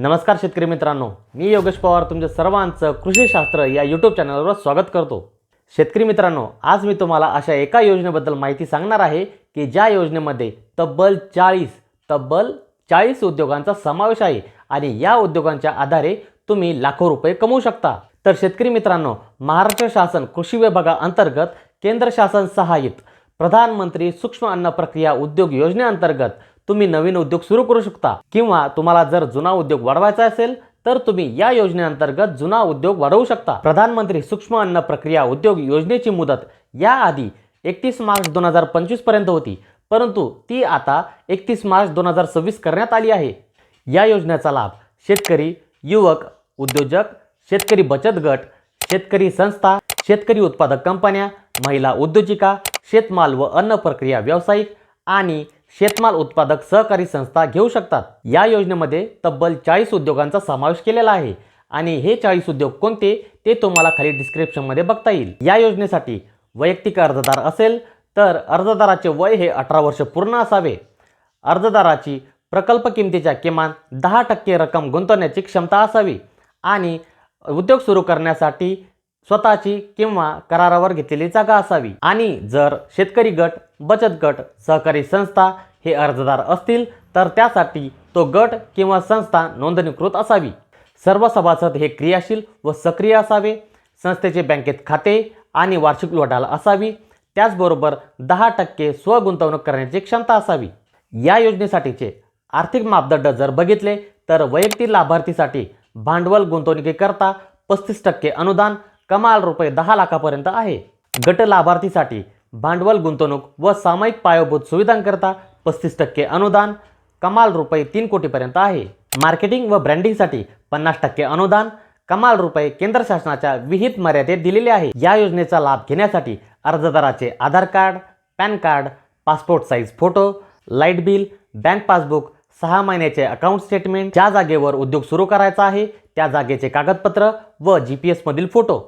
नमस्कार शेतकरी मित्रांनो मी योगेश पवार तुमच्या सर्वांचं कृषीशास्त्र या यूट्यूब चॅनलवर स्वागत करतो. शेतकरी मित्रांनो आज मी तुम्हाला अशा एका योजनेबद्दल माहिती सांगणार आहे की ज्या योजनेमध्ये तब्बल चाळीस तब्बल चाळीस उद्योगांचा समावेश आहे आणि या उद्योगांच्या आधारे तुम्ही लाखो रुपये कमवू शकता. तर शेतकरी मित्रांनो महाराष्ट्र शासन कृषी विभागाअंतर्गत केंद्र शासन सहाय्यित प्रधानमंत्री सूक्ष्म अन्न प्रक्रिया उद्योग योजनेअंतर्गत तुम्ही नवीन उद्योग सुरू करू शकता. किंवा तुम्हाला जर जुना उद्योग वाढवायचा असेल तर तुम्ही या योजनेअंतर्गत जुना उद्योग वाढवू शकता. प्रधानमंत्री सूक्ष्म अन्न प्रक्रिया उद्योग योजनेची मुदत याआधी एकतीस मार्च दोन हजार पंचवीसपर्यंत होती. परंतु ती आता एकतीस मार्च दोन हजार सव्वीस करण्यात आली आहे. या योजनेचा लाभ शेतकरी युवक उद्योजक शेतकरी बचत गट शेतकरी संस्था शेतकरी उत्पादक कंपन्या महिला उद्योजिका शेतमाल व अन्न प्रक्रिया व्यावसायिक आणि शेतमाल उत्पादक सहकारी संस्था घेऊ शकतात. या योजनेमध्ये तब्बल चाळीस उद्योगांचा समावेश केलेला आहे. आणि हे चाळीस उद्योग कोणते ते तुम्हाला खाली डिस्क्रिप्शनमध्ये बघता येईल. या योजनेसाठी वैयक्तिक अर्जदार असेल तर अर्जदाराचे वय हे अठरा वर्ष पूर्ण असावे. अर्जदाराची प्रकल्प किमतीच्या किमान दहा टक्के रक्कम गुंतवण्याची क्षमता असावी. आणि उद्योग सुरू करण्यासाठी स्वतःची किंवा करारावर घेतलेली जागा असावी. आणि जर शेतकरी गट बचत गट सहकारी संस्था हे अर्जदार असतील तर त्यासाठी तो गट किंवा संस्था नोंदणीकृत असावी. सर्व सभासद हे क्रियाशील व सक्रिय असावे. संस्थेचे बँकेत खाते आणि वार्षिक लोटाला असावी. त्याचबरोबर दहा टक्के स्वगुंतवणूक करण्याची क्षमता असावी. या योजनेसाठीचे आर्थिक मापदंड जर बघितले तर वैयक्तिक लाभार्थीसाठी भांडवल गुंतवणुकीकरता पस्तीस टक्के अनुदान कमाल रुपये दहा लाखापर्यंत आहे. गट लाभार्थीसाठी भांडवल गुंतवणूक व सामायिक पायाभूत सुविधांकरता पस्तीस टक्के अनुदान कमाल रुपये तीन कोटीपर्यंत आहे. मार्केटिंग व ब्रँडिंगसाठी पन्नास टक्के अनुदान कमाल रुपये केंद्र शासनाच्या विहित मर्यादेत दिलेले आहे. या योजनेचा लाभ घेण्यासाठी अर्जदाराचे Aadhaar card pan card passport size photo light bill bank passbook सहा महिन्याचे अकाउंट स्टेटमेंट ज्या जागेवर उद्योग सुरू करायचा आहे त्या जागेचे कागदपत्र व जी पी एसमधील फोटो.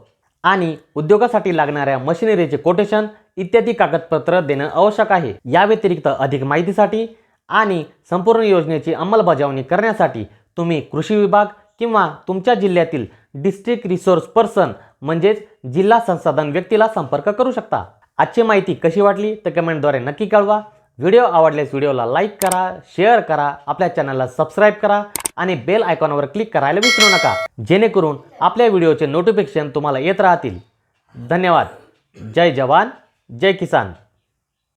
आणि उद्योगासाठी लागणाऱ्या मशिनरीचे कोटेशन इत्यादी कागदपत्र देणं आवश्यक आहे. या व्यतिरिक्त अधिक माहितीसाठी आणि संपूर्ण योजनेची अंमलबजावणी करण्यासाठी तुम्ही कृषी विभाग किंवा तुमच्या जिल्ह्यातील डिस्ट्रिक्ट रिसोर्स पर्सन म्हणजेच जिल्हा संसाधन व्यक्तीला संपर्क करू शकता. आजची माहिती कशी वाटली तर कमेंटद्वारे नक्की कळवा. व्हिडिओ आवडल्यास व्हिडिओला लाईक करा शेअर करा आपल्या चॅनलला सबस्क्राईब करा. आणि बेल आयकॉनवर क्लिक करायला विसरू नका. जेणेकरून आपल्या व्हिडिओचे नोटिफिकेशन तुम्हाला येत राहतील. धन्यवाद. जय जवान जय किसान.